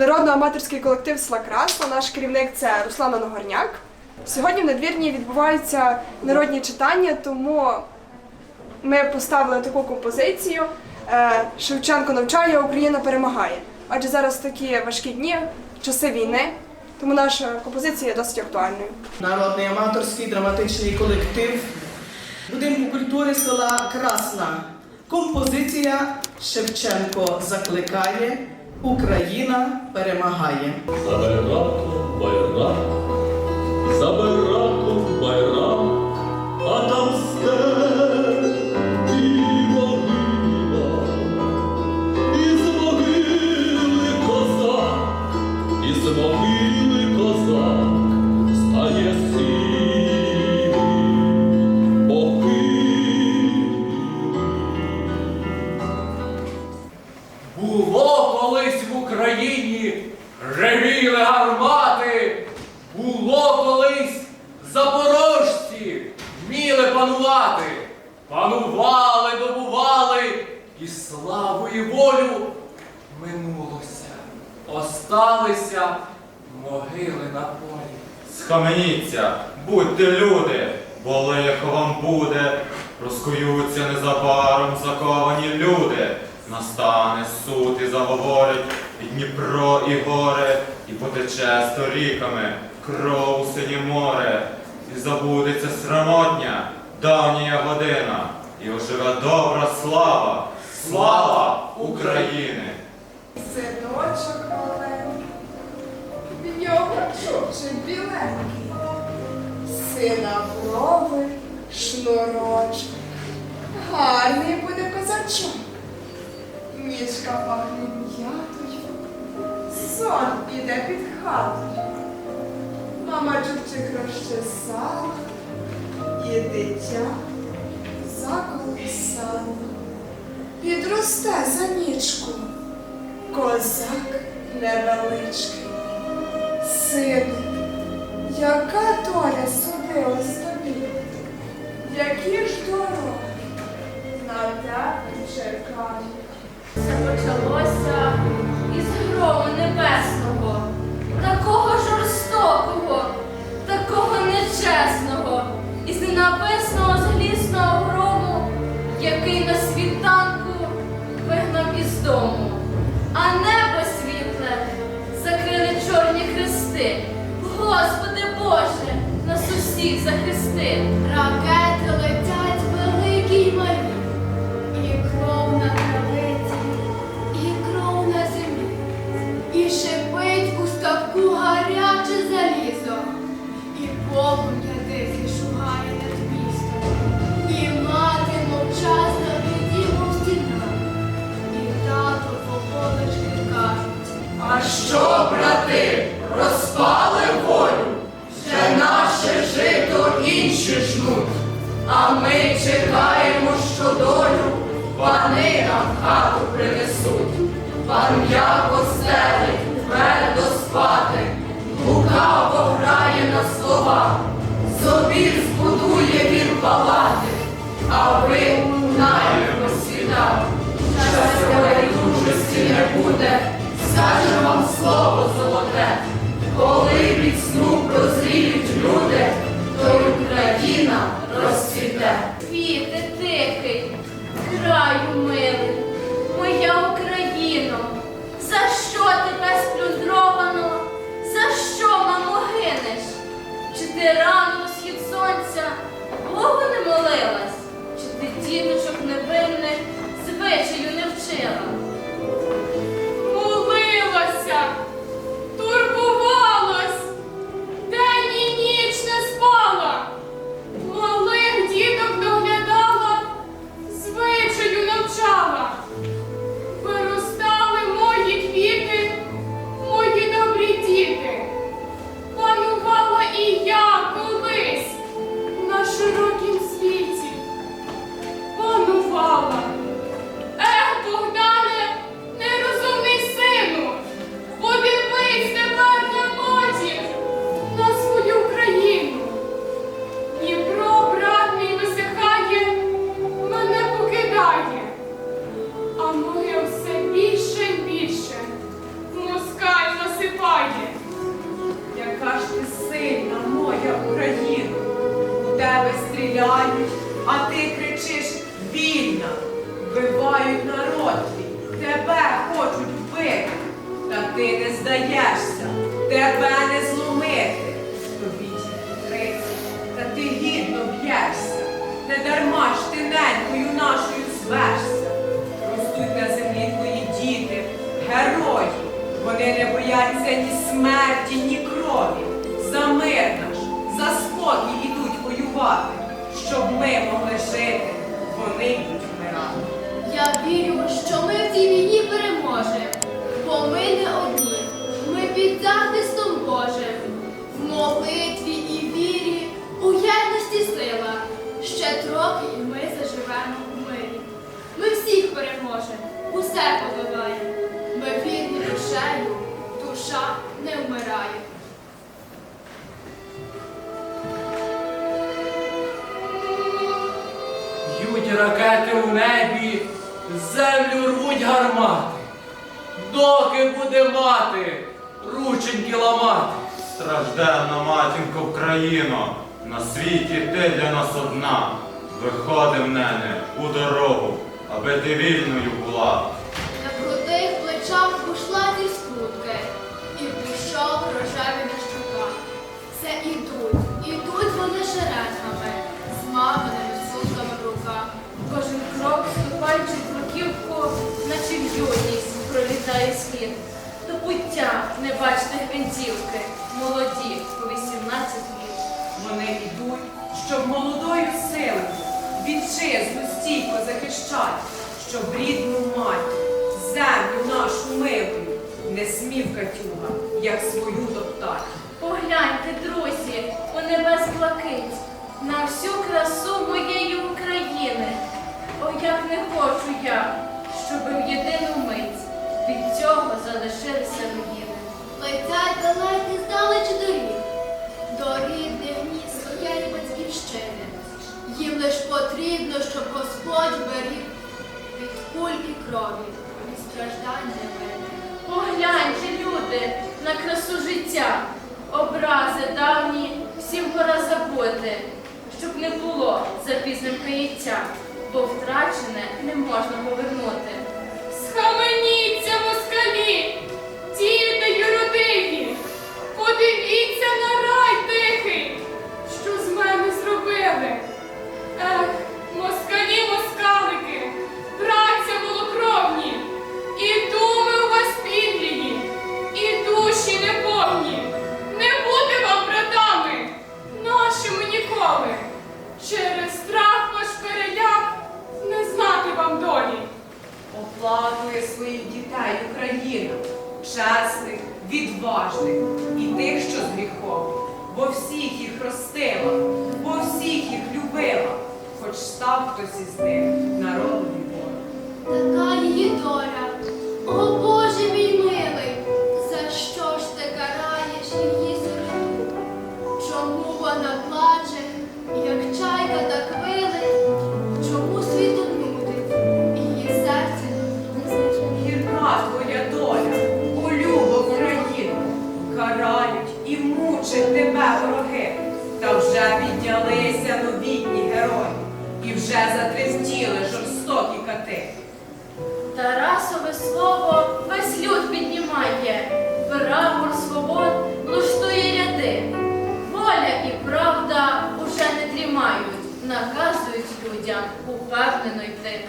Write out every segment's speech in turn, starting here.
народно-аматорський колектив Сла Красла. Наш керівник це Руслана Нагорняк. Сьогодні в надвірні відбуваються народні читання, тому ми поставили таку композицію е, Шевченко навчає, Україна перемагає. Адже зараз такі важкі дні, часи війни, тому наша композиція досить актуальною. Народний аматорський драматичний колектив будинку культури села Красна. Композиція Шевченко закликає, Україна перемагає. За Байрактом байрак, за Байрактом байрак, а там степ і могила, із могили козак, із могили козак. Стає в Україні ревіли гармати, було колись запорожці вміли панувати, панували, добували, і славу і волю минулося. Осталися могили на полі. Схаменіться, будьте люди, бо лихо вам буде, розкуються незабаром заковані люди. Настане суд і заговорять Дніпро, і горе, і потече сторіками кров у синє море, і забудеться срамотня, давня година, і оживе добра слава, слава України! Синочок маленький, в нього чубчик біленький, сина брови, шнурочок, гарний буде козачок, ніжка пахне м'ятою, сон піде під хатою, мама чубчик розчесала, і дитя заколисала. Підросте за нічку. Козак невеличкий. Сину, яка доля судилась тобі? Які ж дороги на тебе чекають? Господи Боже, нас усіх захисти. Ракети летять великі й малі. І кров на травиці, і кров на землі, і шипить у ставку гаряче залізо, і полум'я дике шугає над містом, і мати мовчазна відімо в стінах, і тато пополочки кажуть. А що, брати, розпали волю? Ще наше жито інші жнуть, а ми чекаємо, що долю пани нам хату принесуть. Пан м'яко стелить, твердо спати, лукаво грає на словах, собі збудує він палати, а ви наємо світах. Щастя байдужості не буде, скаже вам слово золоте, коли від сну прозріють люди, то й Україна розцвіте. Світе тихий, краю милий, моя Україно, за що тебе сплюндровано, за що, мамо, гинеш? Чи ти рано схід сонця Богу не молилась? Чи ти діточок невинних звичаю не вчила? Розмовляють, а ти кричиш вільна. Вбивають народ твій, тебе хочуть вбити. Та ти не здаєшся, тебе не зломити. Тобі тільки та ти гідно б'єшся. Не дарма ж ти ненькою нашою звешся. Ростуть на землі твої діти, герої. Вони не бояться ні смерті, ні крові. За мир наш, за Я вірю, що ми в цій війні переможемо, бо ми не одні, ми під захистом Божим. В молитві і вірі, у єдності сила. Ще трохи і ми заживемо в мирі. Ми всіх переможемо, усе подолаємо. Ми вірні душею, душа не вмирає. Б'ють ракети в небі, землю рвуть гармати. Доки буде мати, рученьки ламати. Стражденна матінко Україно, на світі ти для нас одна. Виходи в мене у дорогу, аби ти вільною була. Бачите молоді по 18 літ. Вони йдуть, щоб молодою силою вітчизну стійко захищати, щоб рідну мать, землю нашу Летять далекі здалечі доріг, до рідних міст своєї батьківщини. Їм лиш потрібно, щоб Господь беріг від куль і крові, від страждань невинних. Погляньте, люди, на красу життя, образи давні, всім пора забути, щоб не було запізним каяття, бо втрачене не можна повернути. Хоч став хтось із них народові ворог. Така її доля. О Боже мій милий, за що ж ти караєш її сироту? Чому вона плаче, як чайка так вилить? Чому світу нудить? Її серце не. Гірка твоя доля, о любо Україну, карають і мучать тебе вороги, та вже піднялися новітні герої, і вже затремтіли жорстокі кати. Тарасове слово весь люд піднімає, прапор свобод луштує ряди. Воля і правда уже не дрімають, наказують людям упевнено йти.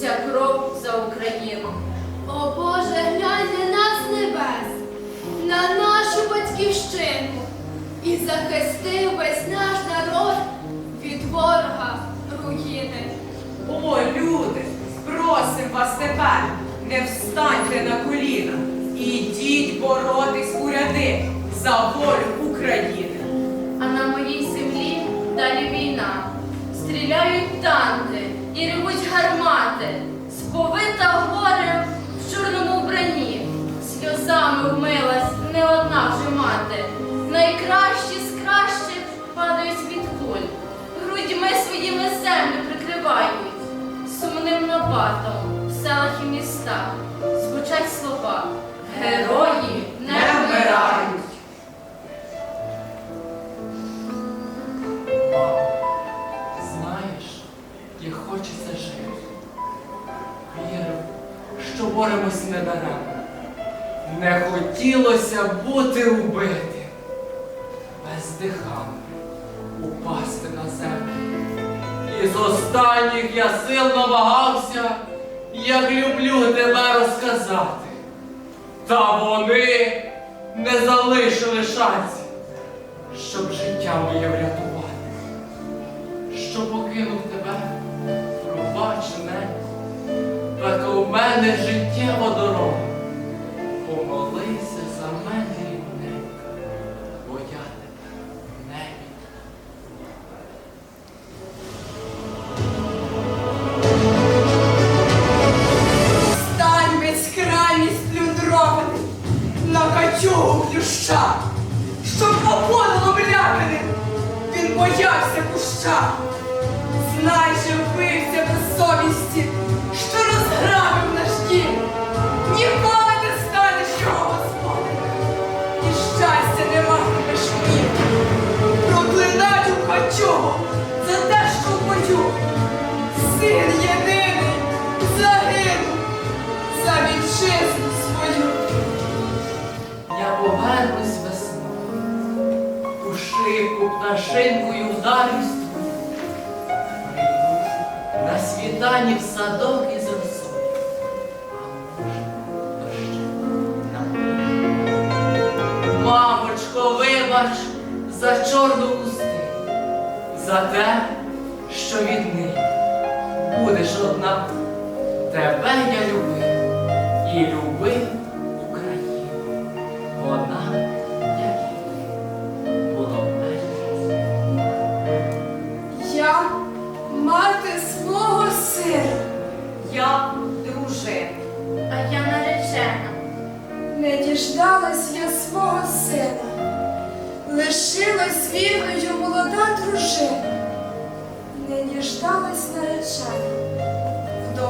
Ця кров за Україну. О Боже, глянь на нас з небес, на нашу батьківщину, і захисти весь наш народ від ворога руїни. О, люди, просим вас тепер, не встаньте на коліна Ідіть боротись у ряди за волю України. А на моїй землі далі війна. Стріляють танки і ревуть гармати, сповита горем в чорному вбранні. Сльозами вмилась не одна вже мати. Найкращі з кращих падають від куль. Грудьми своїми землю прикривають. Сумним нападом в селах і містах звучать слова. Герої не вмирають. Боремось недаремно. Не хотілося бути убитим, бездиханним, упасти на землю. І з останніх я сил намагався, як люблю тебе розказати. Та вони не залишили шансів, щоб життя моє врятувати. Що покинув тебе, мене життєва дорога. Помолися за мене, рідненька, бо я тебе не відпущу. Стань безкрайній сплюндрований на качугу плюща, щоб попонуло вляканим, він боявся куща. Знай же вбився без совісті, У за те, що в бою. Син єдиний загинув за вітчизну свою. Я повернусь весною, у шику пташинкою вдарюсь. На світанні в садок може, дощі. Мамочко, вибач за чорну за те, що віднині будеш одна. Тебе я любив і любив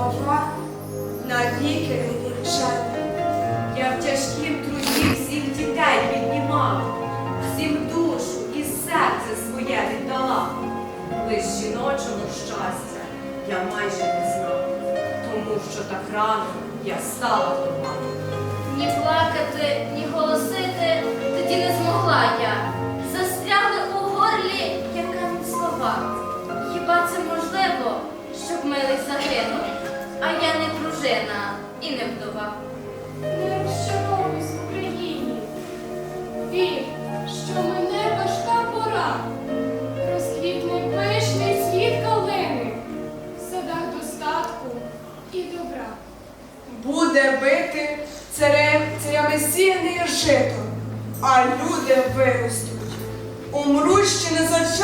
вдова навіки не вінчана. Я в тяжкім труді всіх дітей піднімала, всім душу і серце своє віддала. Лиш жіночому щастя я майже не знала, тому що так рано я стала вдома. Ні плакати, ні голосити тоді не змогла я. Застрягли у горлі, як камінь слова. Хіба це можливо, щоб милий загинув? А я не дружина і не вдова. Не розчаровуйся в Україні. Вір, що мене важка пора. Розквітне пишний світ калини, в садах достатку і добра. Буде бити царями сігне жито, а люди виростуть. Умруть ще не москалята.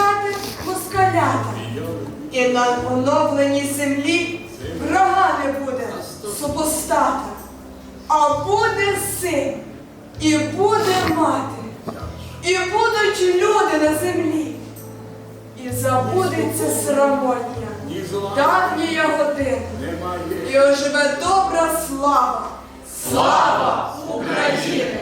І на оновленій землі врага не буде супостата, а буде син, і буде мати, і будуть люди на землі. І забудеться срамотня, давнія година, і оживе добра слава. Слава України!